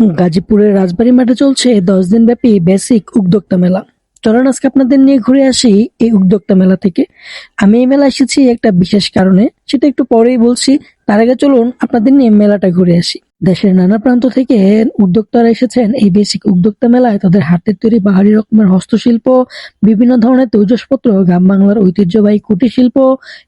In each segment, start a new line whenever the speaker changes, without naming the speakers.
গাজীপুরের রাজবাড়ী মাঠে চলছে দশ দিন ব্যাপী বেসিক উদ্যোক্তা মেলা। চলুন আজকে আপনাদের নিয়ে ঘুরে আসি এই উদ্যোক্তা মেলা থেকে। আমি এই মেলা এসেছি একটা বিশেষ কারণে, সেটা একটু পরেই বলছি। তার আগে চলুন আপনাদের নিয়ে মেলাটা ঘুরে আসি। দেশের নানা প্রান্ত থেকে উদ্যোক্তারা এসেছেন এই বেসিক উদ্যোক্তা মেলায়। তাদের হাতের তৈরি বাহারি রকমের হস্তশিল্প, বিভিন্ন ধরনের তৈজসপত্র, গ্রাম বাংলার ঐতিহ্যবাহী কুটির শিল্প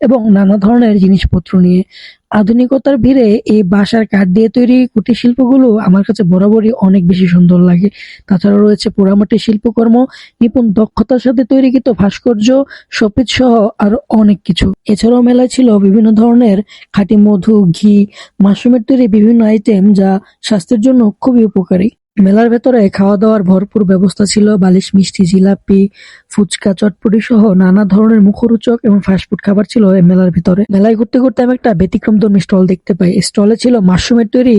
এবং নানা ধরনের জিনিসপত্র নিয়ে। আধুনিকতার ভিড়ে এই বাসার কাঠ দিয়ে তৈরি কুটির শিল্পগুলো আমার কাছে বরাবরই অনেক বেশি সুন্দর লাগে। তাছাড়া রয়েছে পোড়ামাটির শিল্পকর্ম, নিপুণ দক্ষতার সাথে তৈরিকৃত ভাস্কর্য সপিত সহ আরও অনেক কিছু। এছাড়াও মেলায় ছিল বিভিন্ন ধরনের খাঁটি মধু, ঘি, মাশরুমের তৈরি বিভিন্ন আইটেম যা স্বাস্থ্যের জন্য খুবই উপকারী। মেলার ভেতরে খাওয়া দাওয়ার ভরপুর ব্যবস্থা ছিল বালিশ মিষ্টি জিলাপি ফুচকা চটপটি সহ নানা ধরনের মুখরোচক এবং ফাস্টফুড খাবার ছিল এই মেলার ভিতরে। মেলায় ঘুরতে ঘুরতে আমি একটা ব্যতিক্রমধর্মী স্টল দেখতে পাই। স্টলে ছিল মাশরুমের তৈরি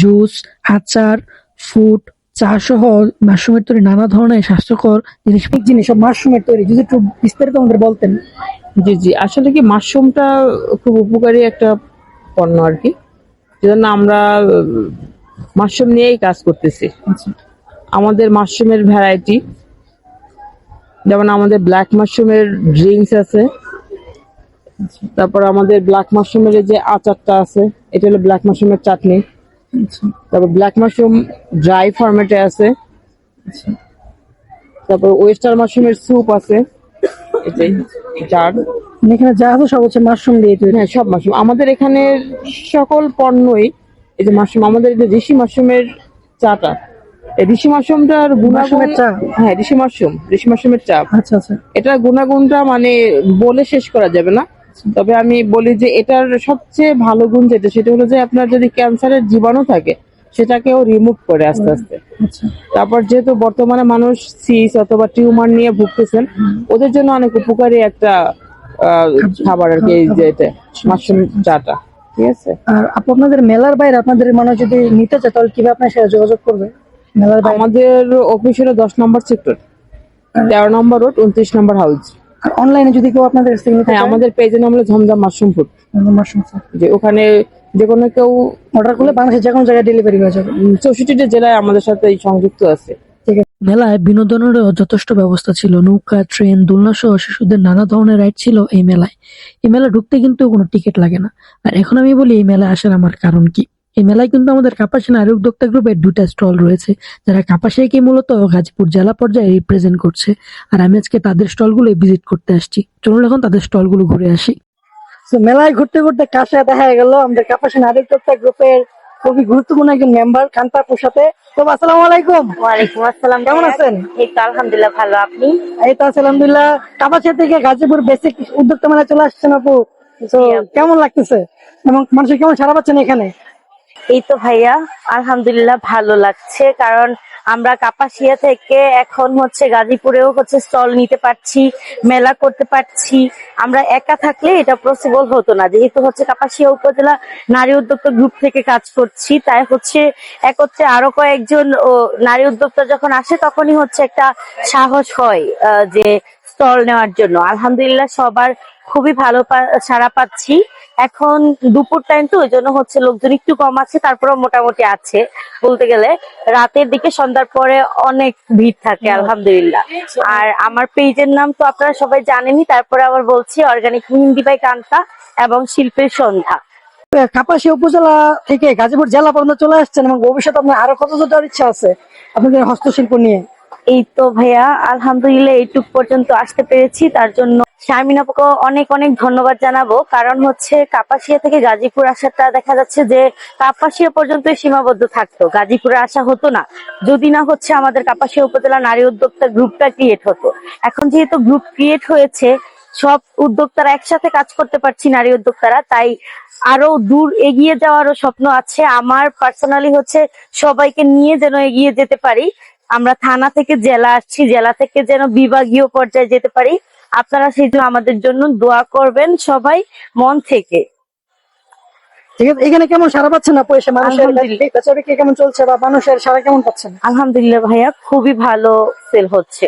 জুস আচার ফুড চা সহ মাশরুমের তৈরি নানা ধরনের স্বাস্থ্যকর জিনিস জিনিস সব মাশরুমের তৈরি। যদি একটু বিস্তারিত আমাদের বলতেন।
জি জি। আসলে কি মাশরুমটা খুব উপকারী একটা পণ্য আর কি। সেজন্য আমরা মাশরুম নিয়েই কাজ করতেছি। আমাদের মাশরুমের ভ্যারাইটি যেমন আমাদের ব্ল্যাক মাশরুমের ড্রিঙ্কস আছে। তারপর আমাদের ব্ল্যাক মাশরুমের যে আচারটা আছে এটা হলো ব্ল্যাক মাশরুমের চাটনি। তারপর ব্ল্যাক মাশরুম ড্রাই ফরম্যাটে আছে। তারপর ওয়েস্টার মাশরুমের স্যুপ আছে।
এখানে যা আছে সব হচ্ছে মাশরুম দিয়ে তৈরি।
হ্যাঁ সব মাশরুম। আমাদের এখানে সকল পণ্যই এই যে মাশরুম আমাদের যে ঋষি মাশরুমের চাটা এই ঋষি মাশরুমটার গুণাগুণ
মাশরুমের চা?
হ্যাঁ ঋষি মাশরুম ঋষি মাশরুমের চা।
আচ্ছা আচ্ছা।
এটার গুণাগুণটা মানে বলে শেষ করা যাবে না। তবে আমি বলি যে এটার সবচেয়ে ভালো গুণ যেটা সেটা হলো যে আপনার যদি ক্যান্সারের জীবাণু থাকে সেটাকেও রিমুভ করে আস্তে আস্তে।
আচ্ছা।
তারপর যেহেতু বর্তমানে মানুষ সিস অথবা টিউমার নিয়ে ভুগতেছেন ওদের জন্য অনেক উপকারী একটা আহ, খাবার আর কি এই যে মাশরুম চাটা। ঠিক আছে?
আর আপু আপনাদের মেলার বাইরে আপনাদের মানুষ যদি নিতে চায় তাহলে কীভাবে আপনার সাথে যোগাযোগ করবে? মেলার বাইরে?
আমাদের অফিস হলো দশ নম্বর সেক্টর। তেরো নম্বর রোড উনত্রিশ নম্বর হাউস।
আর অনলাইনে যদি কেউ আপনাদের
হ্যাঁ আমাদের পেজের নাম হলো ঝমঝম মাশরুম ফুড
মাশরুম
যে ওখানে যে কোনো কেউ
অর্ডার করলে বাংলাদেশের যে কোনো জায়গায় ডেলিভারি হয়ে যাবে।
চৌষট্টিটা জেলায় আমাদের সাথে সংযুক্ত আছে।
মেলায় বিনোদনেরও যথেষ্ট ব্যবস্থা ছিল। নৌকা, ট্রেন দোলনা সহ শিশুদের নানা ধরনের রাইড ছিল এই মেলায়। এই মেলা ঢুকতে কিন্তু কোনো টিকিট লাগে না। আর এখন আমি বলি, এই মেলায় আসার আমার কারণ কি? এই মেলায় কিন্তু আমাদের কাপাসী নারী উদ্যোক্তা গ্রুপের দুটা স্টল রয়েছে, যারা কাপাসীকে মূলত গাজীপুর জেলা পর্যায়ে রিপ্রেজেন্ট করছে। আর আমি আজকে তাদের স্টলগুলো ভিজিট করতে আসছি। চলুন এখন তাদের স্টলগুলো ঘুরে আসি। মেলায় ঘুরতে ঘুরতে কাছে দেখা গেল আমাদের কাপাসী নারী উদ্যোক্তা গ্রুপের খুবই গুরুত্বপূর্ণ একজন মেম্বার কান্তাপুর সাথে। তো আসসালামু আলাইকুম।
ওয়ালাইকুম আসসালাম।
কেমন আছেন?
এই তো আলহামদুলিল্লাহ ভালো। আপনি?
এই তো আলহামদুলিল্লাহ। কাপাছে থেকে গাজীপুর বেসিক উদ্যোক্তা মেলা চলে আসছেন আপু। তো কেমন লাগতেছে? এবং মানুষের কেমন সারা পাচ্ছেন এখানে?
এই তো ভাইয়া আলহামদুলিল্লাহ ভালো লাগছে। কারণ আমরা কাপাসিয়া থেকে এখন হচ্ছে গাজীপুরেও হচ্ছে স্টল নিতে পারছি, মেলা করতে পারছি। আমরা একা থাকলে এটা পসিবল হতো না। যেহেতু হচ্ছে কাপাসিয়া উপজেলা নারী উদ্যোক্তা গ্রুপ থেকে কাজ করছি, তাই হচ্ছে এক হচ্ছে আরও কয়েকজন নারী উদ্যোক্তা যখন আসে তখনই হচ্ছে একটা সাহস হয় যে স্টল নেওয়ার জন্য। আলহামদুলিল্লাহ সবার খুবই ভালো সাড়া পাচ্ছি। এখন দুপুর টাইম তো ওই জন্য হচ্ছে লোকজন একটু কম আছে তারপরেও মোটামুটি আছে। বলতে গেলে রাতের দিকে সন্ধ্যার পরে অনেক ভিড় থাকে আলহামদুলিল্লাহ। আর আমার পেজের নাম তো আপনারা সবাই জানেনই তারপরে আবার বলছি অর্গানিক হিন্দি বাই কান্তা এবং শিল্পের সন্ধ্যা।
কাপাসিয়া উপজেলা থেকে গাজীপুর জেলা পর্যন্ত চলে আসছেন এবং ভবিষ্যতে আপনার আরও কত ইচ্ছা আছে আপনাদের হস্তশিল্প নিয়ে?
এই তো ভাইয়া, আলহামদুলিল্লাহ এইটুক পর্যন্ত আসতে পেরেছি। তার জন্য শারমিন আপুকে অনেক অনেক ধন্যবাদ জানাব। কারণ হচ্ছে কাপাসিয়া থেকে গাজীপুর আসাটা দেখা যাচ্ছে যে কাপাসিয়া পর্যন্ত সীমাবদ্ধ থাকতো। গাজীপুরে আসা হতো না। যদি না হচ্ছে আমাদের কাপাসিয়া উপজেলা নারী উদ্যোক্তা গ্রুপটা ক্রিয়েট হতো। এখন যেহেতু গ্রুপ ক্রিয়েট হয়েছে, সব উদ্যোক্তারা একসাথে কাজ করতে পারছি নারী উদ্যোক্তারা। তাই আরও দূর এগিয়ে যাওয়ারও স্বপ্ন আছে। আমার পার্সোনালি হচ্ছে সবাইকে নিয়ে যেন এগিয়ে যেতে পারি। আমরা থানা থেকে জেলা আসছি জেলা থেকে যেন বিভাগীয় পর্যায়ে যেতে পারি আপনারা সেই জন্য আমাদের জন্য দোয়া করবেন সবাই মন থেকে।
ঠিক আছে এখানে কেমন সারা পাচ্ছেন আপু? এসে মানুষের
আলহামদুলিল্লাহ।
কেমন চলছে বা মানুষের সারা কেমন পাচ্ছেন?
আলহামদুলিল্লাহ ভাইয়া খুবই ভালো সেল হচ্ছে।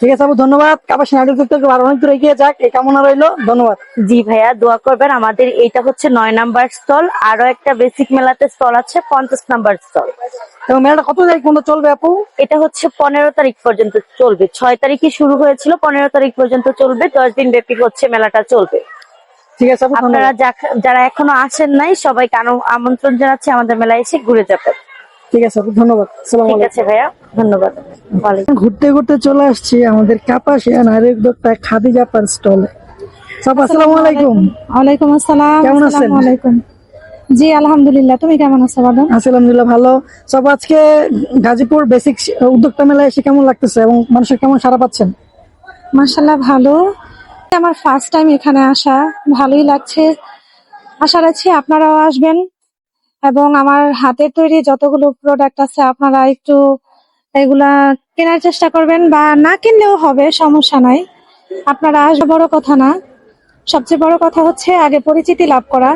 ঠিক আছে আপু ধন্যবাদ। নারী উদ্যোক্তা আর অনেক দূর এগিয়ে যাক এই কামনা রইল ধন্যবাদ।
জি ভাইয়া দোয়া করবেন। আমাদের এইটা হচ্ছে নয় নাম্বার স্টল আরও একটা বেসিক মেলাতে স্টল আছে পঞ্চাশ নাম্বার স্টল।
এবং মেলাটা কত তারিখ পর্যন্ত চলবে আপু?
এটা হচ্ছে পনেরো তারিখ পর্যন্ত চলবে। ছয় তারিখে শুরু হয়েছিল পনেরো তারিখ পর্যন্ত চলবে দশ দিন ব্যাপী হচ্ছে মেলাটা চলবে।
ঠিক আছে
আপনারা যারা এখনও আসেন নাই সবাইকে আমন্ত্রণ জানাচ্ছি আমাদের মেলায় এসে ঘুরে যাবেন।
ঠিক আছে ধন্যবাদ।
ঠিক আছে ভাইয়া ধন্যবাদ।
ঘুরতে ঘুরতে চলে আসছি আমাদের কাপাসিয়া নারী উদ্যোক্তা খাদিজা পার স্টলে আসসালামু আলাইকুম।
ওয়ালাইকুম আসসালাম।
কেমন আছেন?
আসসালামু জি আলহামদুলিল্লাহ। তুমি কেমন আছো বাবা?
আলহামদুলিল্লাহ ভালো। সব আজকে গাজীপুর বেসিক উদ্যোক্তা মেলায় এসে কেমন লাগতেছে এবং মানুষের কেমন সারা পাচ্ছেন?
মার্শাল্লাহ ভালো। আমার ফার্স্ট টাইম এখানে আসা। ভালোই লাগছে। আশা রাখছি আপনারাও আসবেন। এবং আমার হাতের তৈরি যতগুলো প্রোডাক্ট আছে, আপনারা একটু এগুলা কেনার চেষ্টা করবেন বা না কিনলেও হবে, সমস্যা নাই। আপনারা আসবে বড় কথা না। সবচেয়ে বড় কথা হচ্ছে আগে পরিচিতি লাভ করা।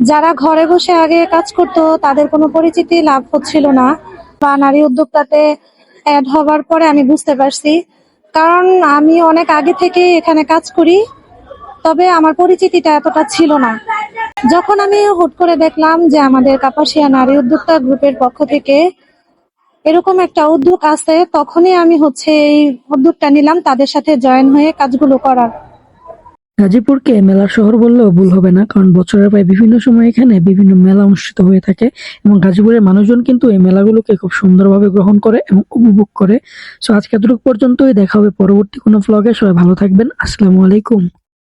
যারা ঘরে বসে আগে কাজ করতো, তাদের কোনো পরিচিতি লাভ হচ্ছিল না বা নারী উদ্যোক্তাতে অ্যাড হবার পরে আমি বুঝতে পারছি। কারণ আমি অনেক আগে থেকে এখানে কাজ করি, তবে আমার পরিচিতিটা এতটা ছিল না। যখন আমি হুট করে দেখলাম যে আমাদের কাপাসিয়া নারী উদ্যোক্তা গ্রুপের পক্ষ থেকে এরকম একটা উদ্যোগ আছে, তখনই আমি হচ্ছে এই উদ্যোগটা নিলাম, তাদের সাথে জয়েন হয়ে কাজগুলো করার।
গাজীপুরকে মেলার শহর বললেও ভুল হবে না, কারণ বছরের প্রায় বিভিন্ন সময় এখানে বিভিন্ন মেলা অনুষ্ঠিত হয়ে থাকে এবং গাজীপুরের মানুষজন কিন্তু এই মেলাগুলোকে খুব সুন্দরভাবে গ্রহণ করে এবং উপভোগ করে। সো আজকে এতটুকু পর্যন্তই, দেখা হবে পরবর্তী কোনো ভ্লগে সবাই ভালো থাকবেন। আসসালামু আলাইকুম।